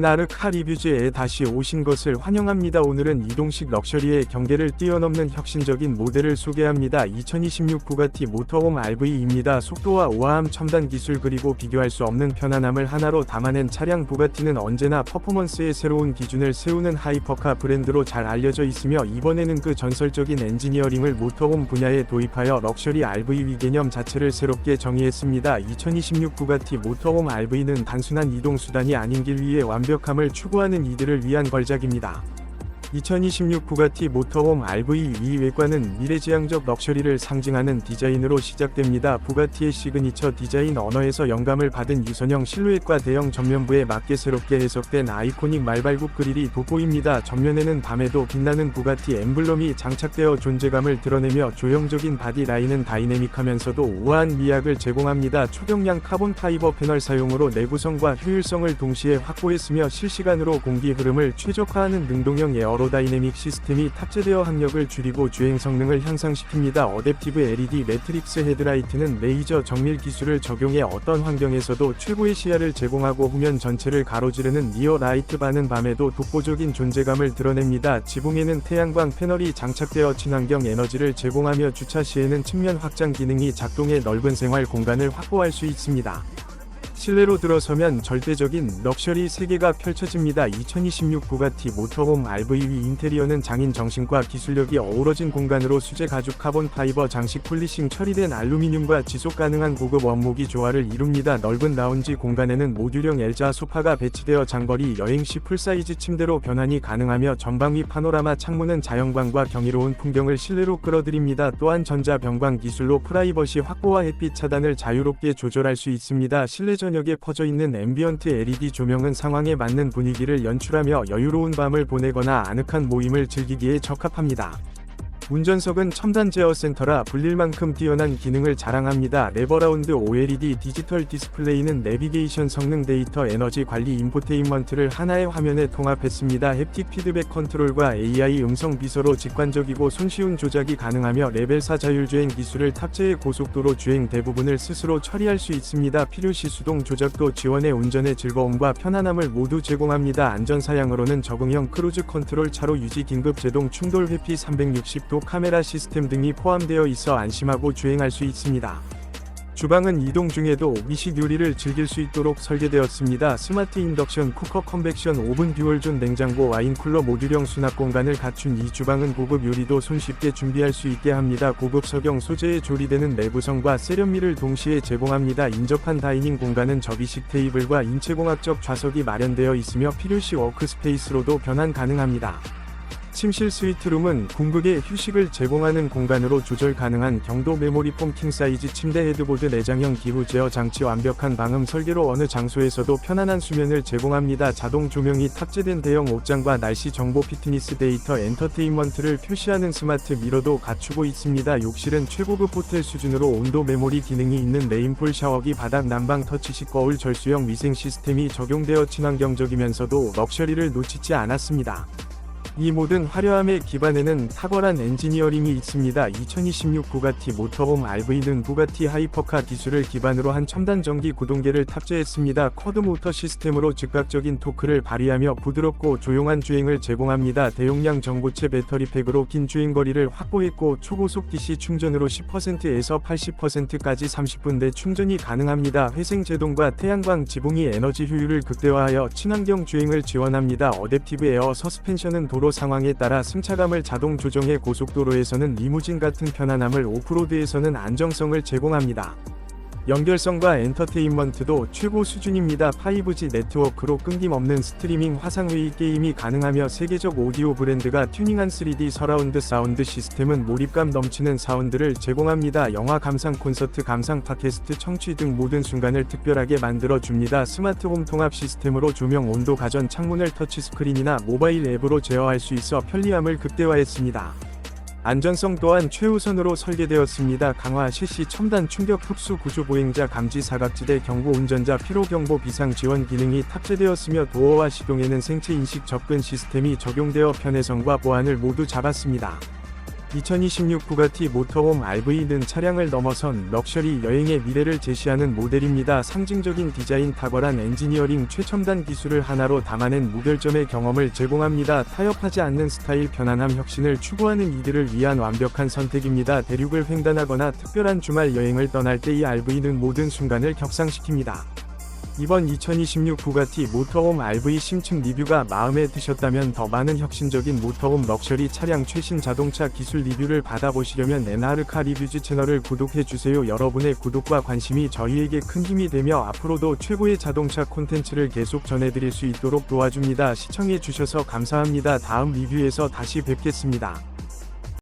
나르 카 리뷰즈에 다시 오신 것을 환영합니다. 오늘은 이동식 럭셔리의 경계를 뛰어넘는 혁신적인 모델을 소개합니다. 2026 부가티 모터홈 RV입니다. 속도와 우아함 첨단 기술 그리고 비교할 수 없는 편안함을 하나로 담아낸 차량 부가티는 언제나 퍼포먼스의 새로운 기준을 세우는 하이퍼카 브랜드로 잘 알려져 있으며 이번에는 그 전설적인 엔지니어링을 모터홈 분야에 도입하여 럭셔리 RV 개념 자체를 새롭게 정의했습니다. 2026 부가티 모터홈 RV는 단순한 이동 수단이 아닌 길 위에 완 벽함을 추구하는 이들을 위한 걸작입니다. 2026 부가티 모터홈 RV 위 외관은 미래지향적 럭셔리를 상징하는 디자인으로 시작됩니다. 부가티의 시그니처 디자인 언어에서 영감을 받은 유선형 실루엣과 대형 전면부에 맞게 새롭게 해석된 아이코닉 말발굽 그릴이 돋보입니다. 전면에는 밤에도 빛나는 부가티 엠블럼이 장착되어 존재감을 드러내며 조형적인 바디 라인은 다이내믹하면서도 우아한 미학을 제공합니다. 초경량 카본 파이버 패널 사용으로 내구성과 효율성을 동시에 확보했으며 실시간으로 공기 흐름을 최적화하는 능동형 에어로 다이내믹 시스템이 탑재되어 항력을 줄이고 주행 성능을 향상시킵니다. 어댑티브 LED 매트릭스 헤드라이트는 레이저 정밀 기술을 적용해 어떤 환경에서도 최고의 시야를 제공하고 후면 전체를 가로지르는 리어 라이트 바는 밤에도 독보적인 존재감을 드러냅니다. 지붕에는 태양광 패널이 장착되어 친환경 에너지를 제공하며 주차 시에는 측면 확장 기능이 작동해 넓은 생활 공간을 확보할 수 있습니다. 실내로 들어서면 절대적인 럭셔리 세계가 펼쳐집니다. 2026 부가티 모터홈 RVV 인테리어는 장인 정신과 기술력이 어우러진 공간으로 수제 가죽 카본 파이버 장식 폴리싱 처리된 알루미늄과 지속 가능한 고급 원목이 조화를 이룹니다. 넓은 라운지 공간에는 모듈형 L자 소파가 배치되어 장거리 여행 시 풀사이즈 침대로 변환이 가능하며 전방 위 파노라마 창문은 자연광과 경이로운 풍경을 실내로 끌어들입니다. 또한 전자 변광 기술로 프라이버시 확보와 햇빛 차단을 자유롭게 조절할 수 있습니다. 실내 전 역에 퍼져 있는 앰비언트 LED 조명은 상황에 맞는 분위기를 연출하며 여유로운 밤을 보내거나 아늑한 모임을 즐기기에 적합합니다. 운전석은 첨단 제어 센터라 불릴 만큼 뛰어난 기능을 자랑합니다. 레버라운드 OLED 디지털 디스플레이는 내비게이션 성능 데이터 에너지 관리 인포테인먼트를 하나의 화면에 통합했습니다. 햅틱 피드백 컨트롤과 AI 음성 비서로 직관적이고 손쉬운 조작이 가능하며 레벨 4 자율주행 기술을 탑재해 고속도로 주행 대부분을 스스로 처리할 수 있습니다. 필요시 수동 조작도 지원해 운전의 즐거움과 편안함을 모두 제공합니다. 안전 사양으로는 적응형 크루즈 컨트롤 차로 유지 긴급 제동 충돌 회피 360도 카메라 시스템 등이 포함되어 있어 안심하고 주행할 수 있습니다. 주방은 이동 중에도 미식 요리를 즐길 수 있도록 설계되었습니다. 스마트 인덕션 쿠커 컨벡션 오븐 듀얼존 냉장고 와인 쿨러 모듈형 수납 공간을 갖춘 이 주방은 고급 요리도 손쉽게 준비할 수 있게 합니다. 고급 석영 소재에 조리되는 내구성과 세련미를 동시에 제공합니다. 인접한 다이닝 공간은 접이식 테이블과 인체공학적 좌석이 마련되어 있으며 필요시 워크스페이스로도 변환 가능합니다. 침실 스위트룸은 궁극의 휴식을 제공하는 공간으로 조절 가능한 경도 메모리 폼 킹사이즈 침대 헤드보드 내장형 기후 제어 장치 완벽한 방음 설계로 어느 장소에서도 편안한 수면을 제공합니다. 자동 조명이 탑재된 대형 옷장과 날씨 정보 피트니스 데이터 엔터테인먼트를 표시하는 스마트 미러도 갖추고 있습니다. 욕실은 최고급 호텔 수준으로 온도 메모리 기능이 있는 레인폴 샤워기 바닥 난방 터치식 거울 절수형 위생 시스템이 적용되어 친환경적이면서도 럭셔리를 놓치지 않았습니다. 이 모든 화려함의 기반에는 탁월한 엔지니어링이 있습니다. 2026 부가티 모터홈 RV는 부가티 하이퍼카 기술을 기반으로 한 첨단 전기 구동계를 탑재했습니다. 쿼드 모터 시스템으로 즉각적인 토크를 발휘하며 부드럽고 조용한 주행을 제공합니다. 대용량 전고체 배터리 팩으로 긴 주행거리를 확보했고 초고속 DC 충전으로 10%에서 80%까지 30분 내 충전이 가능합니다. 회생 제동과 태양광 지붕이 에너지 효율을 극대화하여 친환경 주행을 지원합니다. 어댑티브 에어 서스펜션은 도로 상황에 따라 승차감을 자동 조정해 고속도로에서는 리무진 같은 편안함을 오프로드에서는 안정성을 제공합니다. 연결성과 엔터테인먼트도 최고 수준입니다. 5G 네트워크로 끊김없는 스트리밍 화상회의 게임이 가능하며 세계적 오디오 브랜드가 튜닝한 3D 서라운드 사운드 시스템은 몰입감 넘치는 사운드를 제공합니다. 영화 감상 콘서트 감상 팟캐스트 청취 등 모든 순간을 특별하게 만들어 줍니다. 스마트홈 통합 시스템으로 조명 온도 가전 창문을 터치스크린이나 모바일 앱으로 제어할 수 있어 편리함을 극대화했습니다. 안전성 또한 최우선으로 설계되었습니다. 강화 실시 첨단 충격 흡수 구조 보행자 감지 사각지대 경고 운전자 피로 경보 비상 지원 기능이 탑재되었으며 도어와 시동에는 생체 인식 접근 시스템이 적용되어 편의성과 보안을 모두 잡았습니다. 2026 부가티 모터홈 RV는 차량을 넘어선 럭셔리 여행의 미래를 제시하는 모델입니다. 상징적인 디자인, 탁월한 엔지니어링, 최첨단 기술을 하나로 담아낸 무결점의 경험을 제공합니다. 타협하지 않는 스타일, 편안함, 혁신을 추구하는 이들을 위한 완벽한 선택입니다. 대륙을 횡단하거나 특별한 주말 여행을 떠날 때 이 RV는 모든 순간을 격상시킵니다. 이번 2026 부가티 모터홈 RV 심층 리뷰가 마음에 드셨다면 더 많은 혁신적인 모터홈 럭셔리 차량 최신 자동차 기술 리뷰를 받아보시려면 엔하르카 리뷰즈 채널을 구독해주세요. 여러분의 구독과 관심이 저희에게 큰 힘이 되며 앞으로도 최고의 자동차 콘텐츠를 계속 전해드릴 수 있도록 도와줍니다. 시청해주셔서 감사합니다. 다음 리뷰에서 다시 뵙겠습니다.